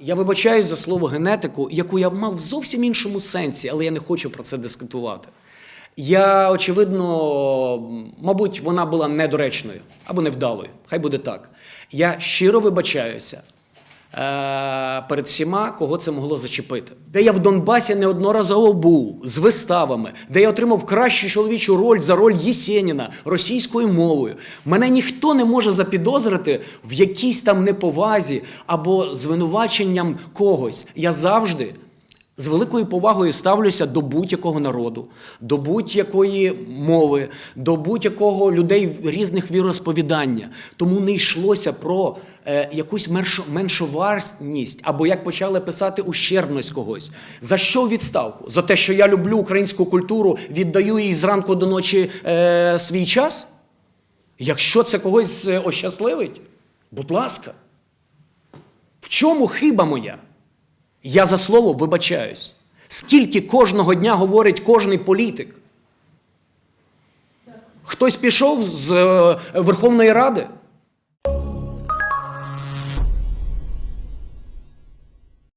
Я вибачаюсь за слово генетику, яку я мав в зовсім іншому сенсі, але я не хочу про це дискутувати. Я, очевидно, мабуть, вона була недоречною або невдалою. Хай буде так. Я щиро вибачаюся перед всіма, кого це могло зачепити. Де я в Донбасі неодноразово був з виставами, де я отримав кращу чоловічу роль за роль Єсеніна російською мовою. Мене ніхто не може запідозрити в якійсь там неповазі або звинуваченням когось. Я завжди з великою повагою ставлюся до будь-якого народу, до будь-якої мови, до будь-якого людей різних віросповідання. Тому не йшлося про е, якусь меншо, меншоварність або як почали писати ущербність когось. За що відставку? За те, що я люблю українську культуру, віддаю їй зранку до ночі е, свій час? Якщо це когось е, ощасливить, будь ласка. В чому хиба моя? Я за слово вибачаюсь. Скільки кожного дня говорить кожний політик? Хтось пішов з е, Верховної Ради,